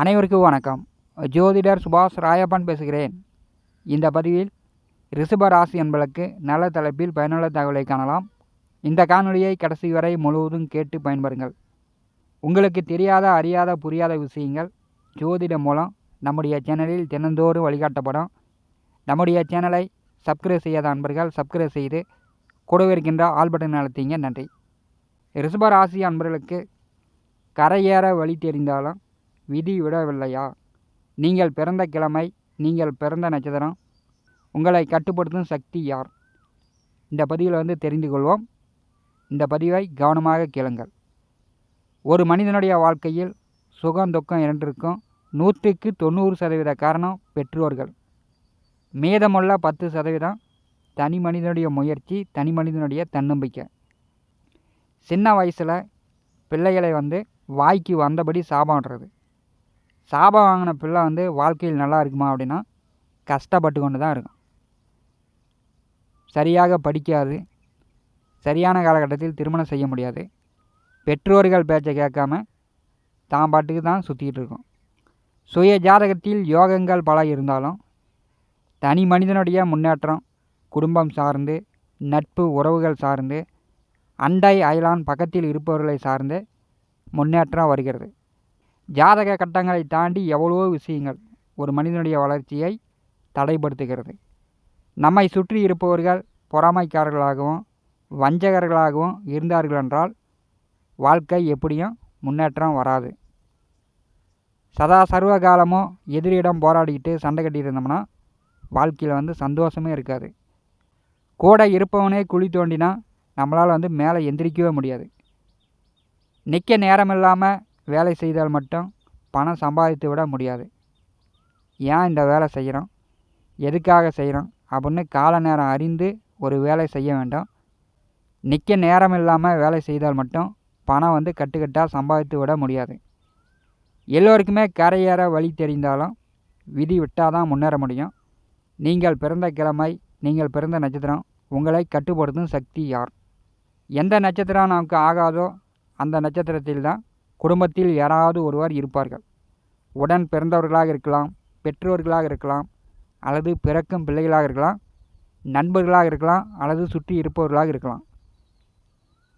அனைவருக்கும் வணக்கம். ஜோதிடர் சுபாஷ் ராயப்பன் பேசுகிறேன். இந்த பதிவில் ரிஷப ராசி என்பதற்கு நல்ல தலைப்பில் பயனுள்ள தகவலை காணலாம். இந்த காணொலியை கடைசி வரை முழுவதும் கேட்டு பயன்பெறுங்கள். உங்களுக்கு தெரியாத அறியாத புரியாத விஷயங்கள் ஜோதிடம் மூலம் நம்முடைய சேனலில் தினந்தோறும் வழிகாட்டப்படும். நம்முடைய சேனலை சப்ஸ்கிரைப் செய்யாத அன்பர்கள் சப்ஸ்கிரைப் செய்து கூடவே இருக்கின்ற ஆல் பட்டன் அழுத்திங்க. நன்றி. ரிஷப ராசி அன்பர்களுக்கு கரையேற வழி தெரிந்தாலும் விதி விடவில்லையா? நீங்கள் பிறந்த கிழமை நீங்கள் பிறந்த நட்சத்திரம். உங்களை கட்டுப்படுத்தும் சக்தி யார்? இந்த பதிவில் வந்து தெரிந்து கொள்வோம். இந்த பதிவை கவனமாக கேளுங்கள். ஒரு மனிதனுடைய வாழ்க்கையில் சுகம் துக்கம் இரண்டிற்கும் நூற்றுக்கு தொண்ணூறு சதவீத காரணம் பெற்றோர்கள். மீதமுள்ள பத்து சதவீதம் தனி மனிதனுடைய முயற்சி தனி மனிதனுடைய தன்னம்பிக்கை. சின்ன வயசில் பிள்ளைகளை வந்து வாய்க்கு வந்தபடி சாபம்ன்றது சாபம் வாங்கின பிள்ளை வந்து வாழ்க்கையில் நல்லா இருக்குமா அப்படின்னா கஷ்டப்பட்டு கொண்டு தான் இருக்கும் சரியாக படிக்காது. சரியான காலகட்டத்தில் திருமணம் செய்ய முடியாது. பெற்றோர்கள் பேச்சை கேட்காம தான் பாட்டுக்கு தான் சுற்றிக்கிட்டு இருக்கும். சுய ஜாதகத்தில் யோகங்கள் பல இருந்தாலும் தனி மனிதனுடைய முன்னேற்றம் குடும்பம் சார்ந்து நட்பு உறவுகள் சார்ந்து அண்டை அயலான் பக்கத்தில் இருப்பவர்களை சார்ந்து முன்னேற்றம் வருகிறது. ஜாதக கட்டங்களை தாண்டி எவ்வளவோ விஷயங்கள் ஒரு மனிதனுடைய வளர்ச்சியை தடைப்படுத்துகிறது. நம்மை சுற்றி இருப்பவர்கள் பொறாமைக்காரர்களாகவும் வஞ்சகர்களாகவும் இருந்தார்கள் என்றால் வாழ்க்கை எப்படியும் முன்னேற்றம் வராது. சதா சர்வ காலமும் எதிரியிடம் போராடிக்கிட்டு சண்டை கட்டியிருந்தோம்னா வாழ்க்கையில் வந்து சந்தோஷமே இருக்காது. கூட இருப்பவனே குழி தோண்டினா நம்மளால் வந்து மேலே எந்திரிக்கவே முடியாது. நிற்க நேரம் இல்லாமல் வேலை செய்தால் மட்டும் பணம் சம்பாதித்து விட முடியாது. ஏன் இந்த வேலை செய்கிறோம் எதுக்காக செய்கிறோம் அப்படின்னு கால நேரம் அறிந்து ஒரு வேலை செய்ய வேண்டும். நிற்க நேரம் இல்லாமல் வேலை செய்தால் மட்டும் பணம் வந்து கட்டுக்கட்டாக சம்பாதித்து விட முடியாது. எல்லோருக்குமே கரையேற வழி தெரிந்தாலும் விதி விட்டால் தான் முன்னேற முடியும். நீங்கள் பிறந்த கிழமை நீங்கள் பிறந்த நட்சத்திரம் உங்களை கட்டுப்படுத்தும் சக்தி யார்? எந்த நட்சத்திரம் நமக்கு ஆகாதோ அந்த நட்சத்திரத்தில் தான் குடும்பத்தில் யாராவது ஒருவர் இருப்பார்கள். உடன் பிறந்தவர்களாக இருக்கலாம் பெற்றோர்களாக இருக்கலாம் அல்லது பிறக்கும் பிள்ளைகளாக இருக்கலாம் நண்பர்களாக இருக்கலாம் அல்லது சுற்றி இருப்பவர்களாக இருக்கலாம்.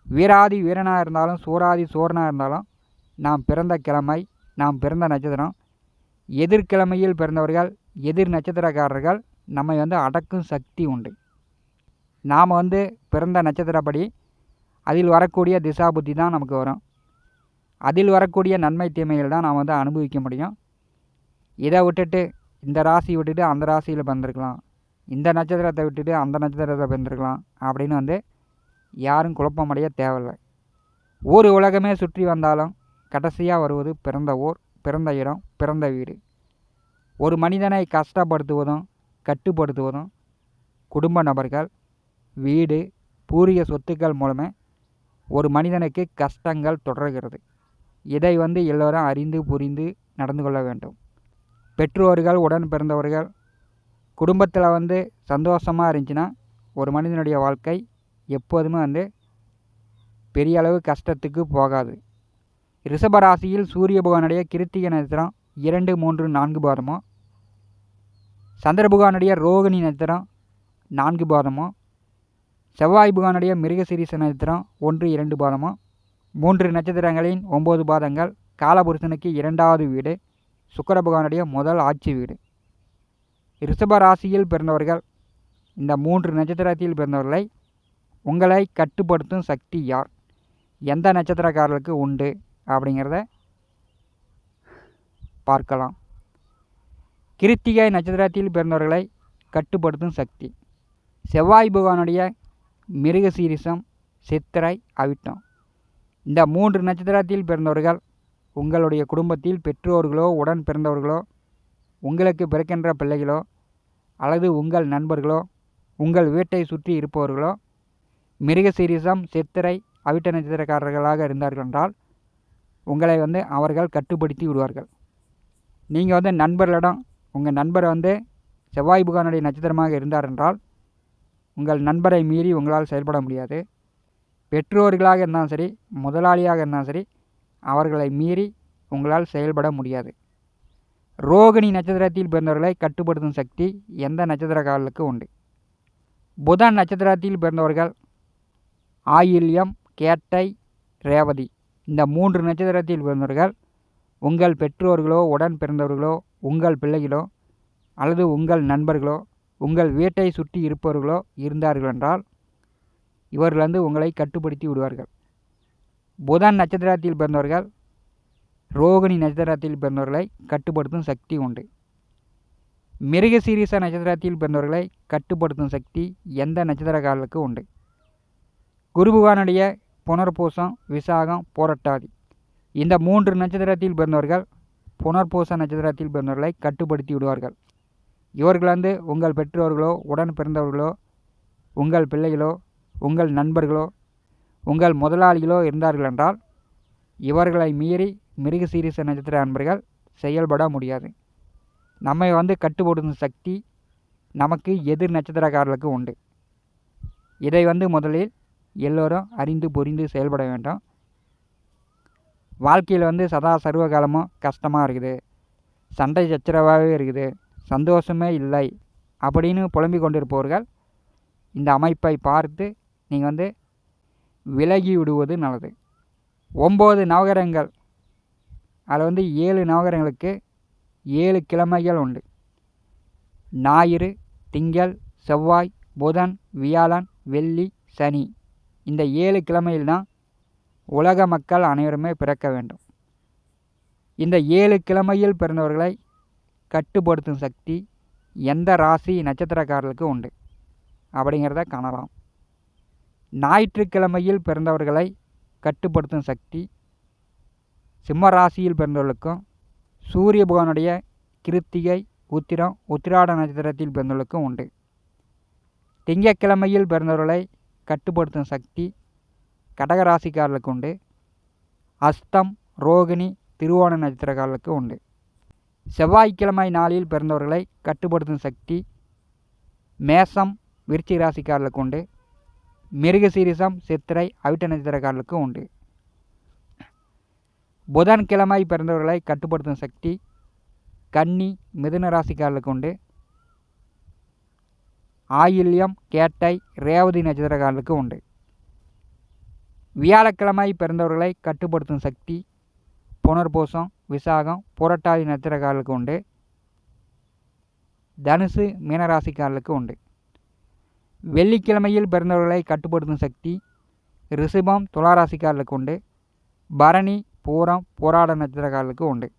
வீராதி வீரனாக இருந்தாலும் சூராதி சோரனாக இருந்தாலும் நாம் பிறந்த கிழமை நாம் பிறந்த நட்சத்திரம் எதிர்கிழமையில் பிறந்தவர்கள் எதிர் நட்சத்திரக்காரர்கள் நம்மை வந்து அடக்கும் சக்தி உண்டு. நாம் வந்து பிறந்த நட்சத்திரப்படி அதில் வரக்கூடிய திசா புத்தி தான் நமக்கு வரும். அதில் வரக்கூடிய நன்மை தீமைகள் தான் நாம் வந்து அனுபவிக்க முடியும். இதை விட்டுட்டு இந்த ராசி விட்டுட்டு அந்த ராசியில் பிறந்திருக்கலாம். இந்த நட்சத்திரத்தை விட்டுட்டு அந்த நட்சத்திரத்தை பிறந்திருக்கலாம் அப்படின்னு வந்து யாரும் குழப்பமடைய தேவையில்லை. ஊர் உலகமே சுற்றி வந்தாலும் கடைசியாக வருவது பிறந்த ஊர் பிறந்த இடம் பிறந்த வீடு. ஒரு மனிதனை கஷ்டப்படுத்துவதும் கட்டுப்படுத்துவதும் குடும்ப நபர்கள் வீடு பூரிய சொத்துக்கள் மூலமே ஒரு மனிதனுக்கு கஷ்டங்கள் தொடர்கிறது. இதை வந்து எல்லோரும் அறிந்து புரிந்து நடந்து கொள்ள வேண்டும். பெற்றோர்கள் உடன் பிறந்தவர்கள் குடும்பத்தில் வந்து சந்தோஷமாக இருந்துச்சுன்னா ஒரு மனிதனுடைய வாழ்க்கை எப்போதுமே வந்து பெரிய அளவு கஷ்டத்துக்கு போகாது. ரிஷபராசியில் சூரிய பகவானுடைய கிருத்திக நட்சத்திரம் இரண்டு மூன்று நான்கு பாதமோ? சந்திர பகவானுடைய ரோகிணி நட்சத்திரம் நான்கு பாதமோ? செவ்வாய் பகவானுடைய மிருகசிரீச நட்சத்திரம் ஒன்று இரண்டு பாதமோ? மூன்று நட்சத்திரங்களின் ஒம்பது பாதங்கள் காலபுருஷனுக்கு இரண்டாவது வீடு சுக்கர பகவானுடைய முதல் ஆட்சி வீடு. ரிஷப ராசியில் பிறந்தவர்கள் இந்த மூன்று நட்சத்திரத்தில் பிறந்தவர்களை உங்களை கட்டுப்படுத்தும் சக்தி யார்? எந்த நட்சத்திரக்காரர்களுக்கு உண்டு? அப்படிங்கிறத பார்க்கலாம். கிருத்திகை நட்சத்திரத்தில் பிறந்தவர்களை கட்டுப்படுத்தும் சக்தி. செவ்வாய் பகவானுடைய மிருகசீரிசம் சித்திரை அவிட்டம். இந்த மூன்று நட்சத்திரத்தில் பிறந்தவர்கள் உங்களுடைய குடும்பத்தில் பெற்றோர்களோ உடன் பிறந்தவர்களோ உங்களுக்கு பிறக்கின்ற பிள்ளைகளோ அல்லது உங்கள் நண்பர்களோ உங்கள் வீட்டை சுற்றி இருப்பவர்களோ மிருகசீரிசம் சித்திரை அவிட்ட நட்சத்திரக்காரர்களாக இருந்தார்கள் என்றால் உங்களை வந்து அவர்கள் கட்டுப்படுத்தி விடுவார்கள். நீங்கள் வந்து நண்பர்களிடம் உங்கள் நண்பர் வந்து செவ்வாய் புகானுடைய நட்சத்திரமாக இருந்தார் என்றால் உங்கள் நண்பரை மீறி உங்களால் செயல்பட முடியாது. பெற்றோர்களாக இருந்தாலும் சரி முதலாளியாக இருந்தாலும் சரி அவர்களை மீறி உங்களால் செயல்பட முடியாது. ரோகிணி நட்சத்திரத்தில் பிறந்தவர்களை கட்டுப்படுத்தும் சக்தி எந்த நட்சத்திரக்காரர்களுக்கு உண்டு? புதன் நட்சத்திரத்தில் பிறந்தவர்கள் ஆயில்யம் கேட்டை ரேவதி. இந்த மூன்று நட்சத்திரத்தில் பிறந்தவர்கள் உங்கள் பெற்றோர்களோ உடன் பிறந்தவர்களோ உங்கள் பிள்ளைகளோ அல்லது உங்கள் நண்பர்களோ உங்கள் வீட்டை சுற்றி இருப்பவர்களோ இருந்தார்கள் என்றால் இவர்கள் வந்து உங்களை கட்டுப்படுத்தி விடுவார்கள். புதன் நட்சத்திரத்தில் பிறந்தவர்கள் ரோகிணி நட்சத்திரத்தில் பிறந்தவர்களை கட்டுப்படுத்தும் சக்தி உண்டு. மிருகசீரிச நட்சத்திரத்தில் பிறந்தவர்களை கட்டுப்படுத்தும் சக்தி எந்த நட்சத்திரக்காரர்களுக்கு உண்டு? குரு பகவானுடைய புனர்பூசம் விசாகம் போராட்டாதி. இந்த மூன்று நட்சத்திரத்தில் பிறந்தவர்கள் புனர்பூச நட்சத்திரத்தில் பிறந்தவர்களை கட்டுப்படுத்தி விடுவார்கள். இவர்கள் வந்து உங்கள் பெற்றோர்களோ உடன் பிறந்தவர்களோ உங்கள் பிள்ளைகளோ உங்கள் நண்பர்களோ உங்கள் முதலாளிகளோ இருந்தார்கள் என்றால் இவர்களை மீறி மிருக சீரிச நட்சத்திர அன்பர்கள் செயல்பட முடியாது. நம்மை வந்து கட்டுப்படுத்தும் சக்தி நமக்கு எதிர் நட்சத்திரக்காரர்களுக்கு உண்டு. இதை வந்து முதலில் எல்லோரும் அறிந்து புரிந்து செயல்பட வேண்டும். வாழ்க்கையில் வந்து சதா சர்வகாலமும் கஷ்டமாக இருக்குது. சண்டை சச்சரவாகவே இருக்குது. சந்தோஷமே இல்லை. அப்படின்னு புலம்பிக் கொண்டிருப்பவர்கள் இந்த அமைப்பை பார்த்து நீங்கள் வந்து விலகி விடுவது நல்லது. ஒம்பது நவகரங்கள். அதில் வந்து ஏழு நவகரங்களுக்கு ஏழு கிழமைகள் உண்டு. ஞாயிறு திங்கள் செவ்வாய் புதன் வியாழன் வெள்ளி சனி. இந்த ஏழு கிழமையில் தான் உலக மக்கள் அனைவருமே பிறக்க வேண்டும். இந்த ஏழு கிழமையில் பிறந்தவர்களை கட்டுப்படுத்தும் சக்தி எந்த ராசி நட்சத்திரக்காரர்களுக்கு உண்டு? அப்படிங்கிறத காணலாம். ஞாயிற்றுக்கிழமையில் பிறந்தவர்களை கட்டுப்படுத்தும் சக்தி சிம்ம ராசியில் பிறந்தவர்களுக்கும் சூரிய பகவானுடைய கிருத்திகை உத்திரம் உத்திராட நட்சத்திரத்தில் பிறந்தவர்களுக்கும் உண்டு. திங்கக்கிழமையில் பிறந்தவர்களை கட்டுப்படுத்தும் சக்தி கடகராசிக்காரர்களுக்கு உண்டு. அஸ்தம் ரோகிணி திருவோண நட்சத்திரக்காரர்களுக்கு உண்டு. செவ்வாய்க்கிழமை நாளில் பிறந்தவர்களை கட்டுப்படுத்தும் சக்தி மேசம் விருச்சிக ராசிக்காரர்களுக்கு உண்டு. மிருகசீரிசம் சித்திரை அவிட்ட நட்சத்திரக்காரர்களுக்கு உண்டு. புதன்கிழமை பிறந்தவர்களை கட்டுப்படுத்தும் சக்தி கன்னி மிதுன ராசிக்காரர்களுக்கு உண்டு. ஆயில்யம் கேட்டை ரேவதி நட்சத்திரக்காரர்களுக்கு உண்டு. வியாழக்கிழமை பிறந்தவர்களை கட்டுப்படுத்தும் சக்தி புனர்பூசம் விசாகம் புரட்டாதி நட்சத்திரக்காரர்களுக்கு உண்டு. தனுசு மீனராசிக்காரர்களுக்கு உண்டு. வெள்ளிக்கிழமையில் பிறந்தவர்களை கட்டுப்படுத்தும் சக்தி ரிஷபம் துளாராசிக்காரர்களுக்கு உண்டு. பரணி பூரம் போராட நட்சத்திரக்காரர்களுக்கு உண்டு.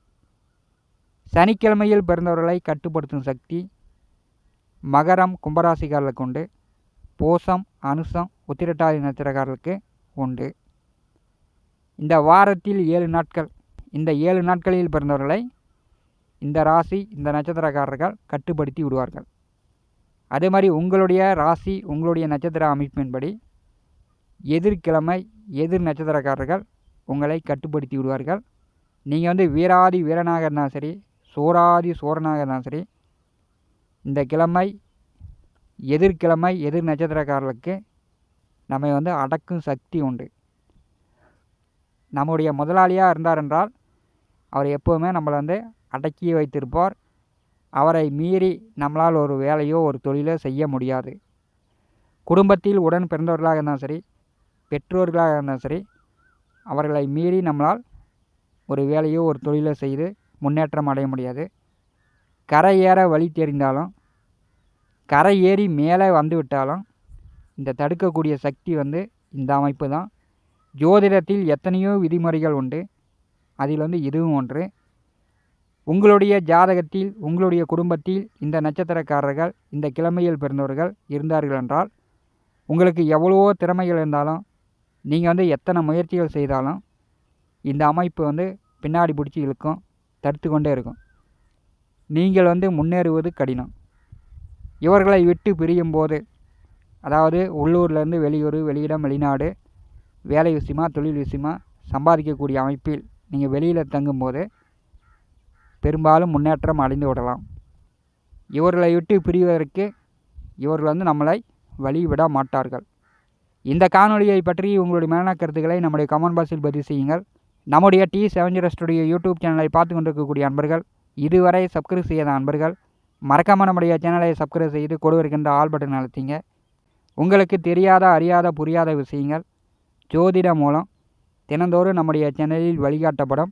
சனிக்கிழமையில் பிறந்தவர்களை கட்டுப்படுத்தும் சக்தி மகரம் கும்பராசிக்காரர்களுக்கு உண்டு. பூசம் அனுசம் உத்திரட்டாதி நட்சத்திரக்காரர்களுக்கு உண்டு. இந்த வாரத்தில் ஏழு நாட்கள் இந்த ஏழு நாட்களில் பிறந்தவர்களை இந்த ராசி இந்த நட்சத்திரக்காரர்கள் கட்டுப்படுத்தி விடுவார்கள். அதே மாதிரி உங்களுடைய ராசி உங்களுடைய நட்சத்திர அமைப்பின்படி எதிர்கிழமை எதிர் நட்சத்திரக்காரர்கள் உங்களை கட்டுப்படுத்தி விடுவார்கள். நீங்கள் வந்து வீராதி வீரனாக இருந்தாலும் சரி சோராதி சோரனாக இருந்தாலும் சரி இந்த கிழமை எதிர்கிழமை எதிர் நட்சத்திரக்காரர்களுக்கு நம்மை வந்து அடக்கும் சக்தி உண்டு. நம்முடைய முதலாளியாக இருந்தார் என்றால் அவர் எப்போவுமே நம்மளை வந்து அடக்கி வைத்திருப்பார். அவரை மீறி நம்மளால் ஒரு வேலையோ ஒரு தொழிலோ செய்ய முடியாது. குடும்பத்தில் உடன் பிறந்தவர்களாக இருந்தாலும் சரி பெற்றோர்களாக இருந்தாலும் சரி அவர்களை மீறி நம்மளால் ஒரு வேலையோ ஒரு தொழிலோ செய்து முன்னேற்றம் அடைய முடியாது. கரை ஏற வழி தெரிந்தாலும் கரை ஏறி மேலே வந்து விட்டாலும் இந்த தடுக்கக்கூடிய சக்தி வந்து இந்த அமைப்பு தான். ஜோதிடத்தில் எத்தனையோ விதிமுறைகள் உண்டு. அதில் வந்து இதுவும் ஒன்று. உங்களுடைய ஜாதகத்தில் உங்களுடைய குடும்பத்தில் இந்த நட்சத்திரக்காரர்கள் இந்த கிழமையில் பிறந்தவர்கள் இருந்தார்கள் என்றால் உங்களுக்கு எவ்வளவோ திறமைகள் இருந்தாலும் நீங்கள் வந்து எத்தனை முயற்சிகள் செய்தாலும் இந்த அமைப்பு வந்து பின்னாடி பிடிச்சி இழுக்கும் தடுத்து கொண்டே இருக்கும். நீங்கள் வந்து முன்னேறுவது கடினம். இவர்களை விட்டு பிரியும் போது அதாவது உள்ளூர்லேருந்து வெளியூர் வெளியிடம் வெளிநாடு வேலை விஷயமா தொழில் விஷயமா சம்பாதிக்கக்கூடிய அமைப்பில் நீங்கள் வெளியில் தங்கும்போது பெரும்பாலும் முன்னேற்றம் அடைந்து விடலாம். இவர்களை விட்டு பிரிவதற்கு இவர்கள் வந்து நம்மளை வழிவிட மாட்டார்கள். இந்த காணொலியை பற்றி உங்களுடைய மேலான கருத்துக்களை நம்முடைய கமெண்ட் பாக்ஸில் பதிவு செய்யுங்கள். நம்முடைய T seven zero studio YouTube சேனலை பார்த்து கொண்டிருக்கக்கூடிய அன்பர்கள் இதுவரை சப்ஸ்கிரைப் செய்யாத அன்பர்கள் மறக்காமல் நம்முடைய சேனலை சப்ஸ்கிரைப் செய்து கொடுக்கின்ற ஆல் பட்டன் அழுத்திங்க. உங்களுக்கு தெரியாத அறியாத புரியாத விஷயங்கள் ஜோதிடம் மூலம் தினந்தோறும் நம்முடைய சேனலில் வழிகாட்டப்படும்.